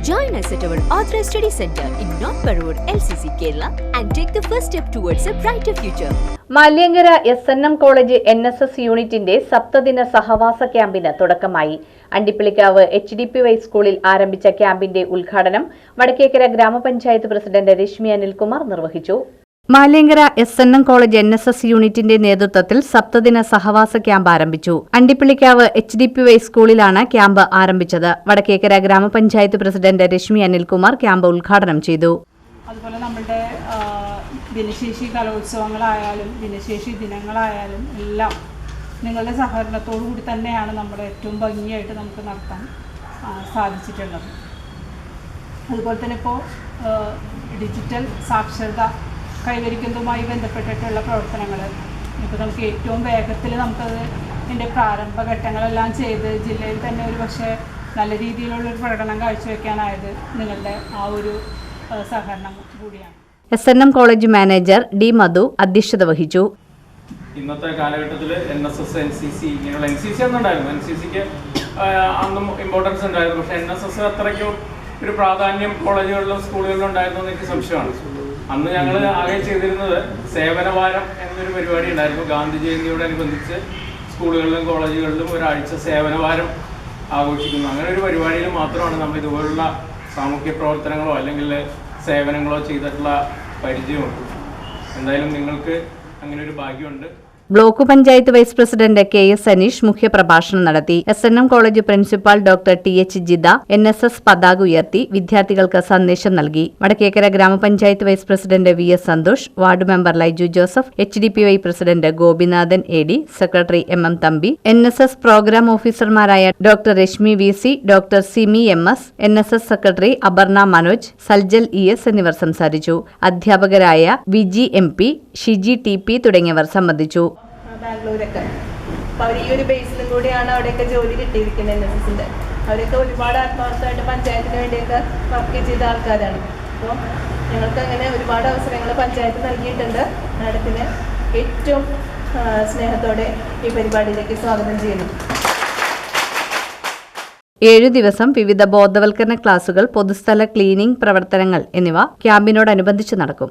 Join us at our Authorized Study Center in North Parur, LCC, Kerala, and take the first step towards a brighter future. Maliankara S N M college N S S യൂണിറ്റിന്റെ സപ്തദിന സഹവാസ ക്യാമ്പിന് തുടക്കമായി Andippillikavu H D P Y സ്കൂളിൽ ആരംഭിച്ച ക്യാമ്പിന്റെ ഉദ്ഘാടനം വടക്കേക്കര ഗ്രാമപഞ്ചായത്ത് പ്രസിഡന്റ് രശ്മി അനിൽകുമാർ നിർവഹിച്ചു Maliankara S N M college N S S യൂണിറ്റിന്റെ നേതൃത്വത്തിൽ സപ്തദിന സഹവാസ ക്യാമ്പ് ആരംഭിച്ചു. Andippillikavu H D P Y സ്കൂളിലാണ് ക്യാമ്പ് ആരംഭിച്ചത്. വടക്കേക്കര ഗ്രാമപഞ്ചായത്ത് പ്രസിഡന്റ് രശ്മി അനിൽകുമാർ ക്യാമ്പ് ഉദ്ഘാടനം ചെയ്തു. അതുപോലെ നമ്മളുടെ ആ, ഭിന്നശേഷി കലോത്സവങ്ങളായാലും ഭിന്നശേഷി ദിനങ്ങളായാലും എല്ലാം നിങ്ങളുടെ സഹകരണത്തോടു കൂടി തന്നെയാണ് നമ്മൾ ഏറ്റവും ഭംഗിയായിട്ട് നമുക്ക് നടത്താൻ സാധിച്ചിട്ടുള്ളത്. അതുപോലെ തന്നെ ഇപ്പോൾ ഡിജിറ്റൽ സാക്ഷരത കൈവരിക്കുന്നതുമായി ബന്ധപ്പെട്ടിട്ടുള്ള പ്രവർത്തനങ്ങൾ ഇപ്പോൾ നമുക്ക് ഏറ്റവും വേഗത്തിൽ നമുക്കത് ഇതിന്റെ പ്രാരംഭഘട്ടങ്ങളെല്ലാം ചെയ്ത് ജില്ലയിൽ തന്നെ ഒരു പക്ഷേ നല്ല രീതിയിലുള്ളൊരു പ്രകടനം കാഴ്ചവെക്കാനായത് നിങ്ങളുടെ ആ ഒരു സഹകരണം കൂടിയാണ്. S N M college manager D Madhu അധ്യക്ഷത വഹിച്ചു. ഇന്നത്തെ കാലഘട്ടത്തിൽ N S S N C C ഇങ്ങനെയുള്ള എൻ സി സി അന്നുണ്ടായിരുന്നു എൻ സി സിക്ക് അന്നും ഇമ്പോർട്ടൻസ് ഉണ്ടായിരുന്നു. പക്ഷേ എൻ എസ് എസ് അത്രയ്ക്കും ഒരു പ്രാധാന്യം കോളേജുകളിലും സ്കൂളുകളിലും ഉണ്ടായിരുന്നു എന്ന് എനിക്ക് സംശയമാണ്. അന്ന് ഞങ്ങൾ ആകെ ചെയ്തിരുന്നത് സേവനവാരം എന്നൊരു പരിപാടി ഉണ്ടായിരുന്നു. ഗാന്ധി ജയന്തിയോടനുബന്ധിച്ച് സ്കൂളുകളിലും കോളേജുകളിലും ഒരാഴ്ച സേവനവാരം ആഘോഷിക്കുന്നു. അങ്ങനെ ഒരു പരിപാടിയിൽ മാത്രമാണ് നമ്മൾ ഇതുപോലുള്ള സാമൂഹ്യ പ്രവർത്തനങ്ങളോ അല്ലെങ്കിൽ സേവനങ്ങളോ ചെയ്തിട്ടുള്ള പരിചയമുണ്ട് എന്തായാലും നിങ്ങൾക്ക് അങ്ങനെ ഒരു ഭാഗ്യമുണ്ട്. Block panchayat vice president K S Aneesh മുഖ്യപ്രഭാഷണം നടത്തി. S N M college principal doctor T H Jitha N S S പതാക ഉയർത്തി വിദ്യാർത്ഥികൾക്ക് സന്ദേശം നൽകി. വടക്കേക്കര ഗ്രാമപഞ്ചായത്ത് vice president V S Santhosh ward member Laiju Joseph H D P Y president Gopinathan A D secretary M M Thampi N S S programme ഓഫീസർമാരായ doctor Rashmi V C doctor Simi M S N S S secretary Aparna Manoj Saljal E S എന്നിവർ സംസാരിച്ചു. അധ്യാപകരായ Viji M P Shiji T P തുടങ്ങിയവർ സംബന്ധിച്ചു. ബാംഗ്ലൂരൊക്കെ. അപ്പൊ അവർ ഈ ഒരു ബേസിലും കൂടിയാണ് അവിടെയൊക്കെ ജോലി കിട്ടിയിരിക്കുന്നത് എൻ എസ് എസിന്റെ അവരൊക്കെ ഒരുപാട് ആത്മാർത്ഥമായിട്ട് പഞ്ചായത്തിന് വേണ്ടിയൊക്കെ വർക്ക് ചെയ്ത ആൾക്കാരാണ്. അപ്പോൾ ഞങ്ങൾക്ക് അങ്ങനെ ഒരുപാട് അവസരങ്ങൾ പഞ്ചായത്ത് നൽകിയിട്ടുണ്ട്. മാഡത്തിന് ഏറ്റവും സ്നേഹത്തോടെ ഈ പരിപാടിയിലേക്ക് സ്വാഗതം ചെയ്യുന്നു. ഏഴു ദിവസം വിവിധ ബോധവൽക്കരണ ക്ലാസുകൾ പൊതുസ്ഥല ക്ലീനിംഗ് പ്രവർത്തനങ്ങൾ എന്നിവ ക്യാമ്പിനോടനുബന്ധിച്ച് നടക്കും.